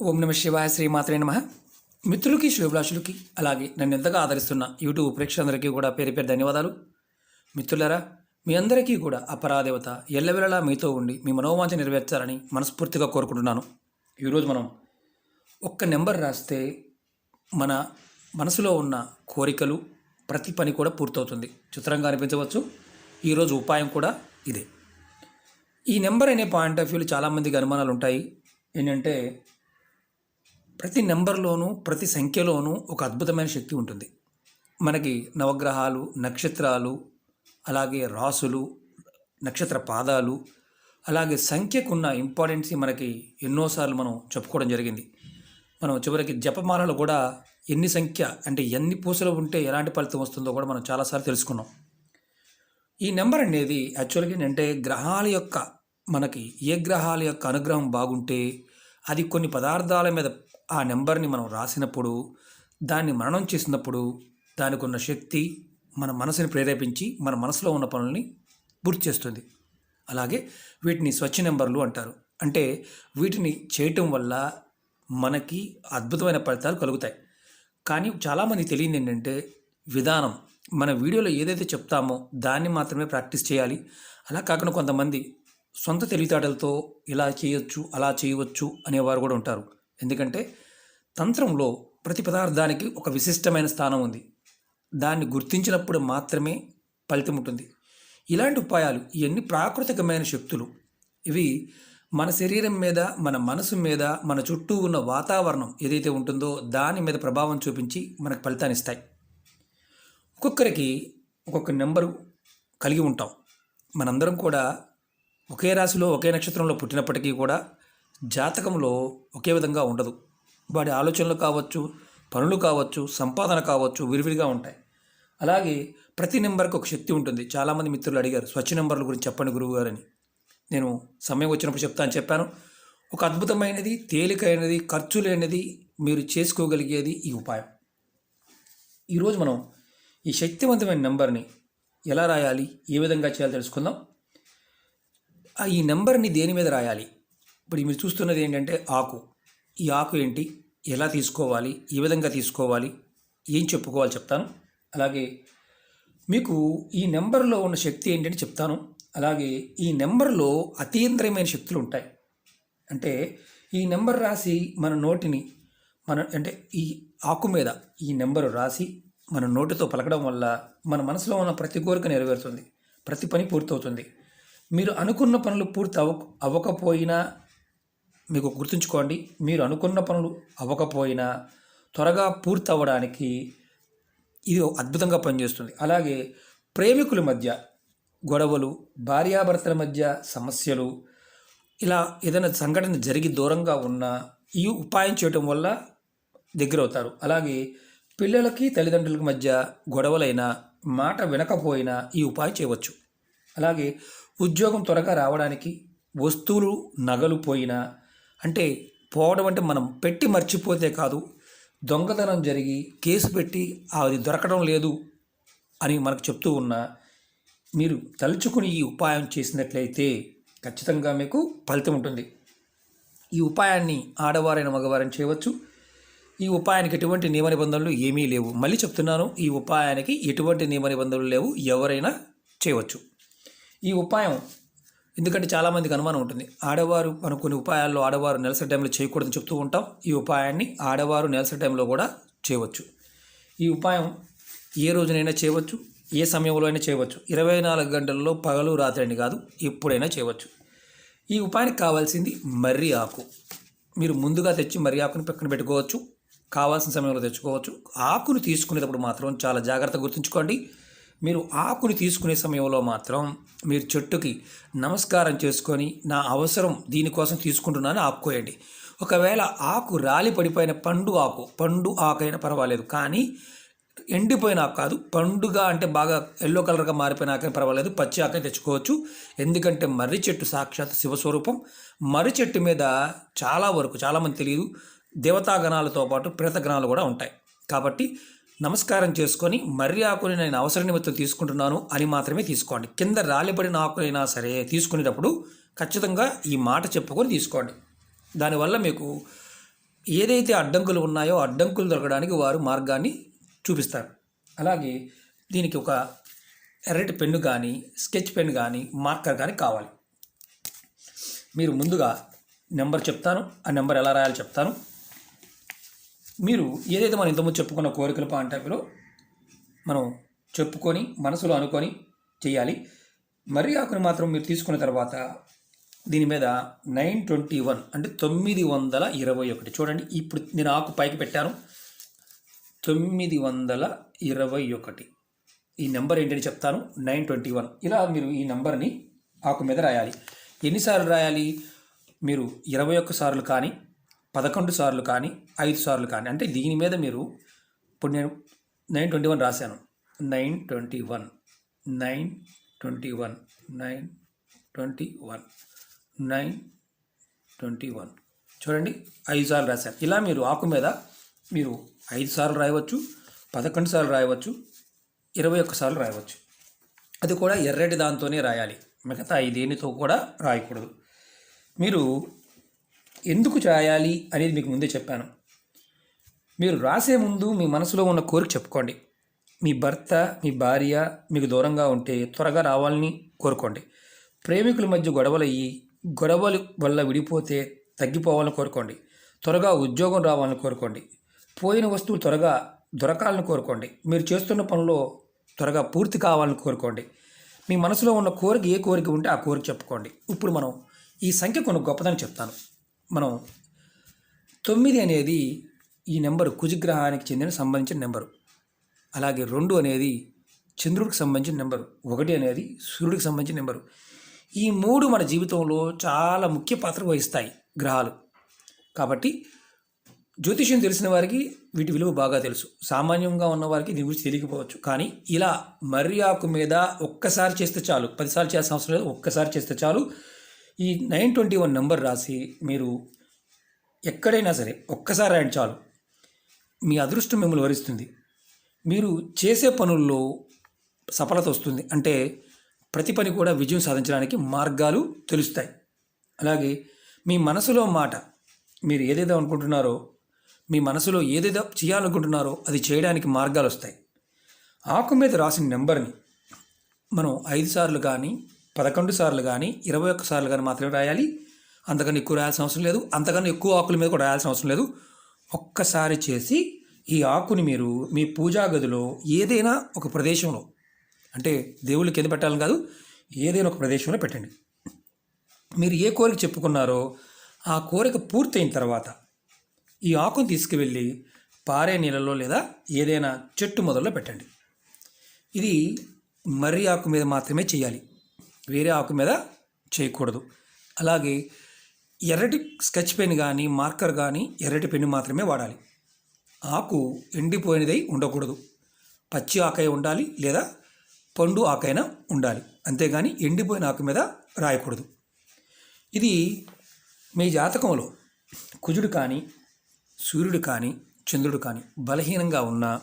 ఓం నమ శివాయ శ్రీమాత్రే నమ. మిత్రులకి శివభిలాషులకి అలాగే నన్ను ఎంతగా ఆదరిస్తున్న యూట్యూబ్ ప్రేక్షకులందరికీ కూడా పేరు పేరు ధన్యవాదాలు. మిత్రులరా మీ అందరికీ కూడా అపరాదేవత పరాదేవత ఎల్లవెల్లలా మీతో ఉండి మీ మనోవాంఛ నెరవేర్చాలని మనస్ఫూర్తిగా కోరుకుంటున్నాను. ఈరోజు మనం ఒక్క నెంబర్ రాస్తే మన మనసులో ఉన్న కోరికలు ప్రతి పని కూడా పూర్తవుతుంది. చిత్రంగా అనిపించవచ్చు. ఈరోజు ఉపాయం కూడా ఇదే. ఈ నెంబర్ అనే పాయింట్ ఆఫ్ వ్యూలో చాలామందికి అనుమానాలు ఉంటాయి ఏంటంటే ప్రతి నెంబర్లోనూ ప్రతి సంఖ్యలోనూ ఒక అద్భుతమైన శక్తి ఉంటుంది. మనకి నవగ్రహాలు నక్షత్రాలు అలాగే రాసులు నక్షత్ర పాదాలు అలాగే సంఖ్యకున్న ఇంపార్టెన్స్ మనకి ఎన్నోసార్లు మనం చెప్పుకోవడం జరిగింది. మనం చివరికి జపమాలలో కూడా ఎన్ని సంఖ్య అంటే ఎన్ని పూసలు ఉంటే ఎలాంటి ఫలితం వస్తుందో కూడా మనం చాలాసార్లు తెలుసుకున్నాం. ఈ నెంబర్ అనేది యాక్చువల్గా ఏంటంటే గ్రహాల యొక్క మనకి ఏ గ్రహాల యొక్క అనుగ్రహం బాగుంటే అది కొన్ని పదార్థాల మీద ఆ నెంబర్ని మనం రాసినప్పుడు దాన్ని మననం చేసినప్పుడు దానికి ఉన్న శక్తి మన మనసుని ప్రేరేపించి మన మనసులో ఉన్న పనుల్ని గుర్తు చేస్తుంది. అలాగే వీటిని స్వచ్ఛ నెంబర్లు అంటారు. అంటే వీటిని చేయటం వల్ల మనకి అద్భుతమైన ఫలితాలు కలుగుతాయి. కానీ చాలామంది తెలియదు ఏంటంటే విధానం. మన వీడియోలో ఏదైతే చెప్తామో దాన్ని మాత్రమే ప్రాక్టీస్ చేయాలి. అలా కాకుండా కొంతమంది సొంత తెలివితేటలతో ఇలా చేయొచ్చు అలా చేయవచ్చు అనేవారు కూడా ఉంటారు. ఎందుకంటే తంత్రంలో ప్రతి పదార్థానికి ఒక విశిష్టమైన స్థానం ఉంది. దాన్ని గుర్తించినప్పుడు మాత్రమే ఫలితం ఉంటుంది. ఇలాంటి ఉపాయాలు ఇవన్నీ ప్రాకృతికమైన శక్తులు. ఇవి మన శరీరం మీద మన మనసు మీద మన చుట్టూ ఉన్న వాతావరణం ఏదైతే ఉంటుందో దాని మీద ప్రభావం చూపించి మనకు ఫలితాన్ని ఇస్తాయి. ఒక్కొక్కరికి ఒక్కొక్క నెంబరు కలిగి ఉంటాం. మనందరం కూడా ఒకే రాశిలో ఒకే నక్షత్రంలో పుట్టినప్పటికీ కూడా జాతకంలో ఒకే విధంగా ఉండదు. వాడి ఆలోచనలు కావచ్చు పనులు కావచ్చు సంపాదన కావచ్చు విరివిరిగా ఉంటాయి. అలాగే ప్రతి నెంబర్కి ఒక శక్తి ఉంటుంది. చాలామంది మిత్రులు అడిగారు స్వచ్ఛ నెంబర్ల గురించి చెప్పండి గురువు గారని నేను సమయం వచ్చినప్పుడు చెప్తాను చెప్పాను. ఒక అద్భుతమైనది తేలికైనది ఖర్చు లేనిది మీరు చేసుకోగలిగేది ఈ ఉపాయం. ఈరోజు మనం ఈ శక్తివంతమైన నెంబర్ని ఎలా రాయాలి ఏ విధంగా చేయాలో తెలుసుకుందాం. ఆ ఈ నెంబర్ని దేని మీద రాయాలి? ఇప్పుడు మీరు చూస్తున్నది ఏంటంటే ఆకు. ఈ ఆకు ఏంటి? ఎలా తీసుకోవాలి? ఏ విధంగా తీసుకోవాలి? ఏం చెప్పుకోవాలి చెప్తాను. అలాగే మీకు ఈ నెంబర్లో ఉన్న శక్తి ఏంటని చెప్తాను. అలాగే ఈ నెంబర్లో అతీంద్రమైన శక్తులు ఉంటాయి. అంటే ఈ నెంబర్ రాసి మన నోటిని మన అంటే ఈ ఆకు మీద ఈ నెంబరు రాసి మన నోటితో పలకడం వల్ల మన మనసులో ఉన్న ప్రతి కోరిక నెరవేరుతుంది. ప్రతి పని పూర్తవుతుంది. మీరు అనుకున్న పనులు పూర్తి అవ అవ్వకపోయినా మీకు గుర్తుంచుకోండి మీరు అనుకున్న పనులు అవ్వకపోయినా త్వరగా పూర్తి అవ్వడానికి ఇది అద్భుతంగా పనిచేస్తుంది. అలాగే ప్రేమికుల మధ్య గొడవలు భార్యాభర్తల మధ్య సమస్యలు ఇలా ఏదైనా సంఘటన జరిగి దూరంగా ఉన్నా ఈ ఉపాయం చేయటం వల్ల దగ్గరవుతారు. అలాగే పిల్లలకి తల్లిదండ్రులకి మధ్య గొడవలైనా మాట వినకపోయినా ఈ ఉపాయం చేయవచ్చు. అలాగే ఉద్యోగం త్వరగా రావడానికి వస్తువులు నగలు పోయినా అంటే పోవడం అంటే మనం పెట్టి మర్చిపోతే కాదు దొంగతనం జరిగి కేసు పెట్టి అది దొరకడం లేదు అని మనకు చెప్తూ ఉన్నా మీరు తలుచుకుని ఈ ఉపాయం చేసినట్లయితే ఖచ్చితంగా మీకు ఫలితం ఉంటుంది. ఈ ఉపాయాన్ని ఆడవారైన మగవారైన చేయవచ్చు. ఈ ఉపాయానికి ఎటువంటి నియమ నిబంధనలు ఏమీ లేవు. మళ్ళీ చెప్తున్నాను ఈ ఉపాయానికి ఎటువంటి నియమ నిబంధనలు లేవు. ఎవరైనా చేయవచ్చు. ఈ ఉపాయం ఎందుకంటే చాలామందికి అనుమానం ఉంటుంది. ఆడవారు మనం కొన్ని ఉపాయాల్లో ఆడవారు నెలసరి టైంలో చేయకూడదని చెప్తూ ఉంటాం. ఈ ఉపాయాన్ని ఆడవారు నెలసరి టైంలో కూడా చేయవచ్చు. ఈ ఉపాయం ఏ రోజునైనా చేయవచ్చు. ఏ సమయంలో అయినా చేయవచ్చు. ఇరవై నాలుగు గంటల్లో పగలు రాత్రి అని కాదు ఎప్పుడైనా చేయవచ్చు. ఈ ఉపాయానికి కావాల్సింది మర్రి ఆకు. మీరు ముందుగా తెచ్చి మర్రి ఆకుని పక్కన పెట్టుకోవచ్చు. కావాల్సిన సమయంలో తెచ్చుకోవచ్చు. ఆకును తీసుకునేటప్పుడు మాత్రం చాలా జాగ్రత్తగా గుర్తుంచుకోండి. మీరు ఆకుని తీసుకునే సమయంలో మాత్రం మీరు చెట్టుకి నమస్కారం చేసుకొని నా అవసరం దీనికోసం తీసుకుంటున్నాను ఆపుకోయండి. ఒకవేళ ఆకు రాలి పడిపోయిన పండు ఆకు పండు ఆకు అయినా పర్వాలేదు. కానీ ఎండిపోయిన ఆకు కాదు పండుగ అంటే బాగా ఎల్లో కలర్గా మారిపోయిన ఆకని పర్వాలేదు పచ్చి ఆకని తెచ్చుకోవచ్చు. ఎందుకంటే మర్రి చెట్టు సాక్షాత్ శివస్వరూపం. మర్రి చెట్టు మీద చాలా వరకు చాలామంది తెలియదు దేవతాగణాలతో పాటు ప్రేతగణాలు కూడా ఉంటాయి. కాబట్టి నమస్కారం చేసుకొని మర్రి ఆకుని నేను అవసర నిమిత్తం తీసుకుంటున్నాను అని మాత్రమే తీసుకోండి. కింద రాలిపడిన ఆకులైనా సరే తీసుకునేటప్పుడు ఖచ్చితంగా ఈ మాట చెప్పుకొని తీసుకోండి. దానివల్ల మీకు ఏదైతే అడ్డంకులు ఉన్నాయో అడ్డంకులు దొరకడానికి వారు మార్గాన్ని చూపిస్తారు. అలాగే దీనికి ఒక ఎర్రటి పెన్ను కానీ స్కెచ్ పెన్ కానీ మార్కర్ కానీ కావాలి. మీరు ముందుగా నెంబర్ చెప్తాను. ఆ నెంబర్ ఎలా రాయాలో చెప్తాను. మీరు ఏదైతే మనం ఇంతకుముందు చెప్పుకున్న కోరికల పాయింట్లో మనం చెప్పుకొని మనసులో అనుకొని చేయాలి. మర్రి ఆకుని మాత్రం మీరు తీసుకున్న తర్వాత దీని మీద నైన్ ట్వంటీ వన్ అంటే తొమ్మిది వందల ఇరవై ఒకటి. చూడండి ఇప్పుడు నేను ఆకు పైకి పెట్టాను. తొమ్మిది వందల ఇరవై ఒకటి. ఈ నెంబర్ ఏంటని చెప్తాను? Nine twenty one. ఇలా మీరు ఈ నెంబర్ని ఆకు మీద రాయాలి. ఎన్నిసార్లు రాయాలి? మీరు ఇరవై ఒక్క సార్లు కానీ పదకొండు సార్లు కానీ ఐదు సార్లు కానీ అంటే దీని మీద మీరు ఇప్పుడు నేను నైన్ ట్వంటీ వన్ రాశాను. Nine twenty one nine twenty one nine twenty one nine twenty one. చూడండి ఐదు సార్లు రాశాను. ఇలా మీరు ఆకు మీద మీరు ఐదు సార్లు రాయవచ్చు పదకొండు సార్లు రాయవచ్చు ఇరవై ఒక్క సార్లు రాయవచ్చు. అది కూడా ఎర్రటి దాంతోనే రాయాలి. మిగతా ఐదేనితో కూడా రాయకూడదు. మీరు ఎందుకు రాయాలి అనేది మీకు ముందే చెప్పాను. మీరు రాసే ముందు మీ మనసులో ఉన్న కోరిక చెప్పుకోండి. మీ భర్త మీ భార్య మీకు దూరంగా ఉంటే త్వరగా రావాలని కోరుకోండి. ప్రేమికుల మధ్య గొడవలయ్యి గొడవల వల్ల విడిపోతే తగ్గిపోవాలని కోరుకోండి. త్వరగా ఉద్యోగం రావాలని కోరుకోండి. పోయిన వస్తువులు త్వరగా దొరకాలని కోరుకోండి. మీరు చేస్తున్న పనిలో త్వరగా పూర్తి కావాలని కోరుకోండి. మీ మనసులో ఉన్న కోరిక ఏ కోరిక ఉంటే ఆ కోరిక చెప్పుకోండి. ఇప్పుడు మనం ఈ సంఖ్య కొన్ని గొప్పదని చెప్తాను. మనం తొమ్మిది అనేది ఈ నెంబరు కుజగ్రహానికి చెందిన సంబంధించిన నెంబరు. అలాగే రెండు అనేది చంద్రుడికి సంబంధించిన నెంబరు. ఒకటి అనేది సూర్యుడికి సంబంధించిన నెంబరు. ఈ మూడు మన జీవితంలో చాలా ముఖ్య పాత్ర వహిస్తాయి గ్రహాలు. కాబట్టి జ్యోతిష్యం తెలిసిన వారికి వీటి విలువ బాగా తెలుసు. సామాన్యంగా ఉన్నవారికి దీని గురించి తెలియకపోవచ్చు. కానీ ఇలా మర్యాకు మీద ఒక్కసారి చేస్తే చాలు. పదిసార్లు చేసిన అవసరం లేదు. ఒక్కసారి చేస్తే చాలు. ఈ నైన్ ట్వంటీ వన్ నెంబర్ రాసి మీరు ఎక్కడైనా సరే ఒక్కసారి రాయండి చాలు. మీ అదృష్టం మిమ్మల్ని వరిస్తుంది. మీరు చేసే పనుల్లో సఫలత వస్తుంది. అంటే ప్రతి పని కూడా విజయం సాధించడానికి మార్గాలు తెలుస్తాయి. అలాగే మీ మనసులో మాట మీరు ఏదేదో అనుకుంటున్నారో మీ మనసులో ఏదేదో చేయాలనుకుంటున్నారో అది చేయడానికి మార్గాలు వస్తాయి. ఆకు మీద రాసిన నెంబర్ని మనం ఐదు సార్లు కానీ పదకొండు సార్లు కానీ ఇరవై ఒక్క సార్లు కానీ మాత్రమే రాయాలి. అంతకన్నా ఎక్కువ రాయాల్సిన అవసరం లేదు. అంతకన్నా ఎక్కువ ఆకుల మీద కూడా రాయాల్సిన అవసరం లేదు. ఒక్కసారి చేసి ఈ ఆకుని మీరు మీ పూజా గదిలో ఏదైనా ఒక ప్రదేశంలో అంటే దేవుళ్ళ కింద పెట్టాలని కాదు ఏదైనా ఒక ప్రదేశంలో పెట్టండి. మీరు ఏ కోరిక చెప్పుకున్నారో ఆ కోరిక పూర్తయిన తర్వాత ఈ ఆకును తీసుకువెళ్ళి పారే నీళ్ళలో లేదా ఏదైనా చెట్టు మొదల్లో పెట్టండి. ఇది మర్రి ఆకు మీద మాత్రమే చేయాలి. వేరే ఆకు మీద చేయకూడదు. అలాగే ఎర్రటి స్కెచ్ పెన్ కానీ మార్కర్ కానీ ఎర్రటి పెన్ను మాత్రమే వాడాలి. ఆకు ఎండిపోయినదై ఉండకూడదు. పచ్చి ఆకై ఉండాలి లేదా పండు ఆకైనా ఉండాలి. అంతేగాని ఎండిపోయిన ఆకు మీద రాయకూడదు. ఇది మీ జాతకంలో కుజుడు కానీ సూర్యుడు కానీ చంద్రుడు కానీ బలహీనంగా ఉన్న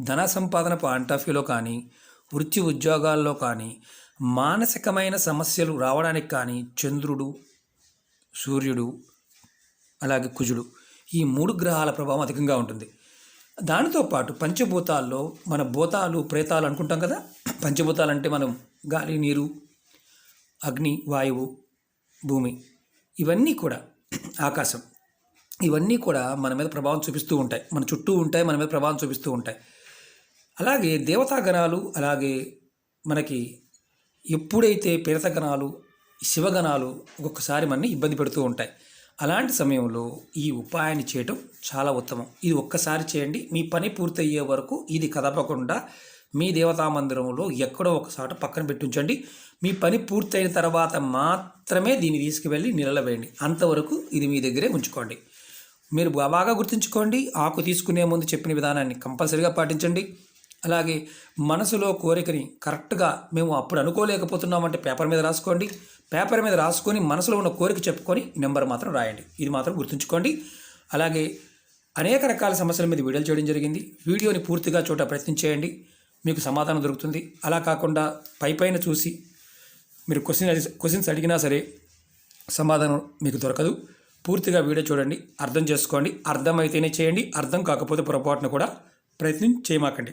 ధన సంపాదన పాయింట్ ఆఫ్ వ్యూలో కానీ వృత్తి ఉద్యోగాల్లో కానీ మానసికమైన సమస్యలు రావడానికి కానీ చంద్రుడు సూర్యుడు అలాగే కుజుడు ఈ మూడు గ్రహాల ప్రభావం అధికంగా ఉంటుంది. దానితో పాటు పంచభూతాల్లో మన భూతాలు ప్రేతాలు అనుకుంటాం కదా? పంచభూతాలు అంటే మనం గాలి నీరు అగ్ని వాయువు భూమి ఇవన్నీ కూడా ఆకాశం. ఇవన్నీ కూడా మన మీద ప్రభావం చూపిస్తూ ఉంటాయి. మన చుట్టూ ఉంటాయి మన మీద ప్రభావం చూపిస్తూ ఉంటాయి. అలాగే దేవతాగణాలు అలాగే మనకి ఎప్పుడైతే పీడతగణాలు శివగణాలు ఒక్కొక్కసారి మనని ఇబ్బంది పెడుతూ ఉంటాయి. అలాంటి సమయంలో ఈ ఉపాయాన్ని చేయటం చాలా ఉత్తమం. ఇది ఒక్కసారి చేయండి. మీ పని పూర్తయ్యే వరకు ఇది కదపకుండా మీ దేవతా మందిరంలో ఎక్కడో ఒకసాట పక్కన పెట్టించండి మీ పని పూర్తయిన తర్వాత మాత్రమే దీన్ని తీసుకువెళ్ళి నిలవేయండి అంతవరకు ఇది మీ దగ్గరే ఉంచుకోండి. మీరు బాగా గుర్తుంచుకోండి. ఆకు తీసుకునే ముందు చెప్పిన విధానాన్ని కంపల్సరీగా పాటించండి. అలాగే మనసులో కోరికని కరెక్ట్గా మేము అప్పుడు అనుకోలేకపోతున్నామంటే పేపర్ మీద రాసుకోండి. పేపర్ మీద రాసుకొని మనసులో ఉన్న కోరిక చెప్పుకొని నెంబర్ మాత్రం రాయండి. ఇది మాత్రం గుర్తుంచుకోండి. అలాగే అనేక రకాల సమస్యల మీద వీడియోలు చేయడం జరిగింది. వీడియోని పూర్తిగా చూడ ప్రయత్నం చేయండి. మీకు సమాధానం దొరుకుతుంది. అలా కాకుండా పై పైన చూసి మీరు క్వశ్చన్ క్వశ్చన్స్ అడిగినా సరే సమాధానం మీకు దొరకదు. పూర్తిగా వీడియో చూడండి. అర్థం చేసుకోండి. అర్థమైతేనే చేయండి. అర్థం కాకపోతే పొరపాటును కూడా ప్రయత్నం చేయమాకండి.